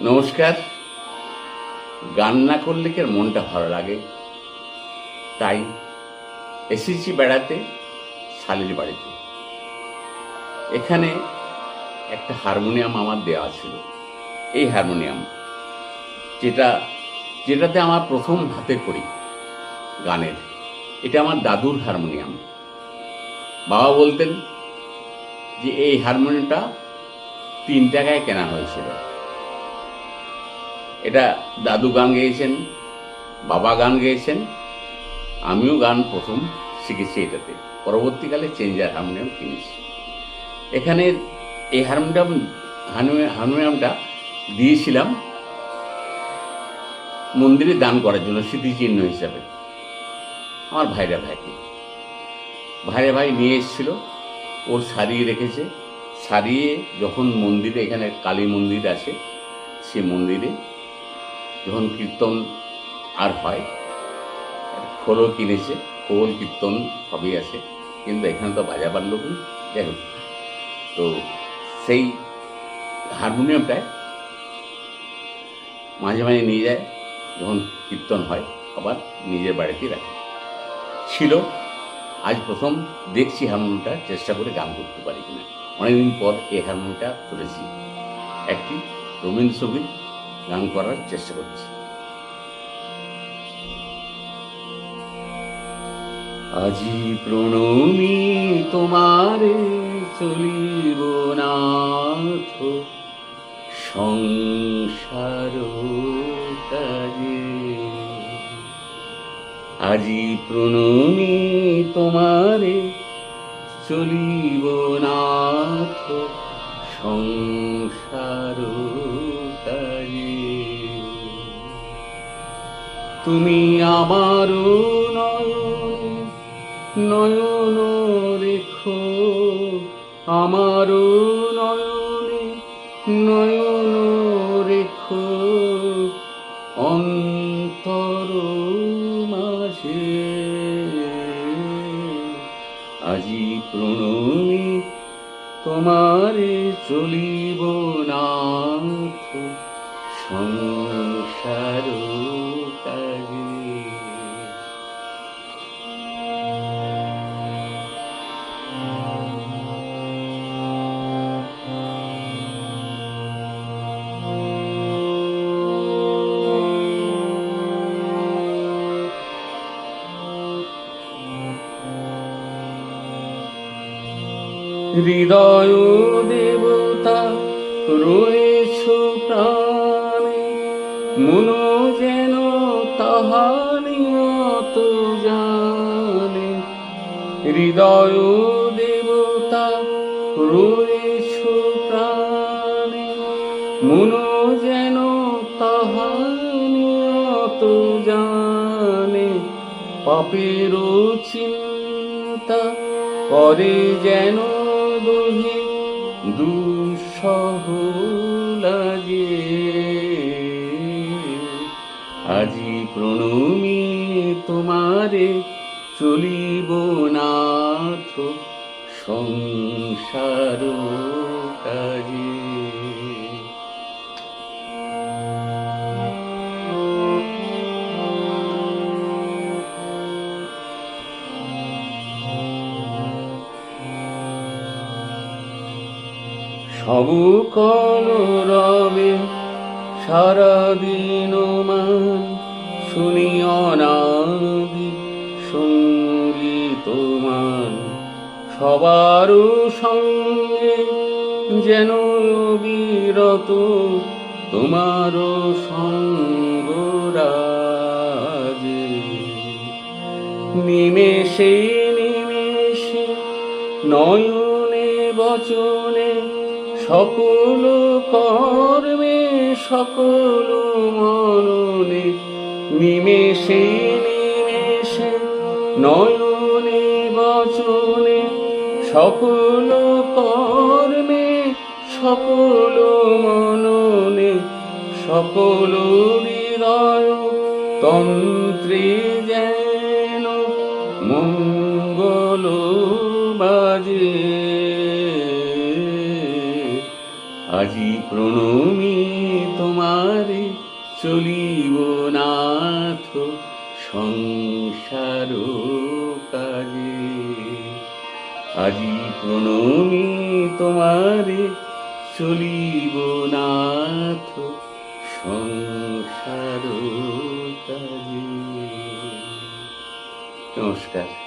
নমস্কার। গান না করলে কি মনটা ভালো লাগে? তাই এসেছি বেড়াতে, শালির বাড়িতে। এখানে একটা হারমোনিয়াম আমার দেওয়া ছিল। এই হারমোনিয়াম, যেটা, যেটাতে আমার প্রথম হাতে করি গানের, এটা আমার দাদুর হারমোনিয়াম। বাবা বলতেন যে, এই হারমোনিয়ামটা তিন টাকায় কেনা হয়েছিল। এটা দাদু গান গেয়েছেন, বাবা গান গেয়েছেন, আমিও গান প্রথম শিখেছি এটাতে। পরবর্তীকালে চেঞ্জার হারমোনিয়াম কিনেছি। এখানে এই হারমোনিয়াম হারমোনিয়াম হারমোনিয়ামটা দিয়েছিলাম মন্দিরে দান করার জন্য, স্মৃতিচিহ্ন হিসাবে। আমার ভাইরা ভাইকে। ভাইরা ভাই নিয়ে এসেছিল ওর সারিয়ে রেখেছে। সারিয়ে যখন মন্দিরে, এখানে কালী মন্দির আছে, সে মন্দিরে যখন কীর্তন আর হয়। খোলও কিনেছে, খোল কীর্তন সবই আছে, কিন্তু এখানে তো বাজাবার লোক যাই হোক, তো সেই হারমোনিয়ামটায় মাঝে মাঝে নিয়ে যায়, যখন কীর্তন হয়, আবার নিজের বাড়িতেই রাখে। ছিল, আজ প্রথম দেখছি হারমোনিয়ামটা, চেষ্টা করে গান করতে পারি কিনা। অনেকদিন পর এই হারমোনিয়ামটা তুলেছি। একটি রবীন্দ্রসঙ্গীত গান করার চেষ্টা করছি। আজি প্রণমী তোমারে চলিব নাথ, সংসার আজি প্রণমী তোমারে চলিব নাথ, সংসার তুমি আমার নয়ন রেখো আমার নয়নে, নয়ন রেখো অন্তর মাঝে আজি প্রণমী, তোমারে চলিব নাথ সংসার। হৃদয় দেবতা রয়েছ প্রাণে, মন যেন তাহারি অত জানে। হৃদয় দেবতা রয়েছ প্রাণে, মন যেন তাহারি অত জানে। পাপের চিন্তা করে যেন দুঃসহ লাগে। আজি প্রণমী তোমারে চলিব নাথ সংসার কাজে। সব রবে সারাদিন মান শুনি অনাদি সংগীত মান সবার সঙ্গে যেন বিরত তোমার সঙ্গরাজে নিমেষে নিমেষে নয়নে বচনে সকল কর্মে সকল মননে নিমেষে নিমেষে নয়নে বচনে সকল কর্মে সকল মননে সকল হৃদয় তন্ত্রে যেন মঙ্গল বাজে। আজি প্রণমী তোমারে চলিব নাথ সংসার কাজে। আজি প্রণমী তোমারে চলিব নাথ সংসার কাজে। নমস্কার।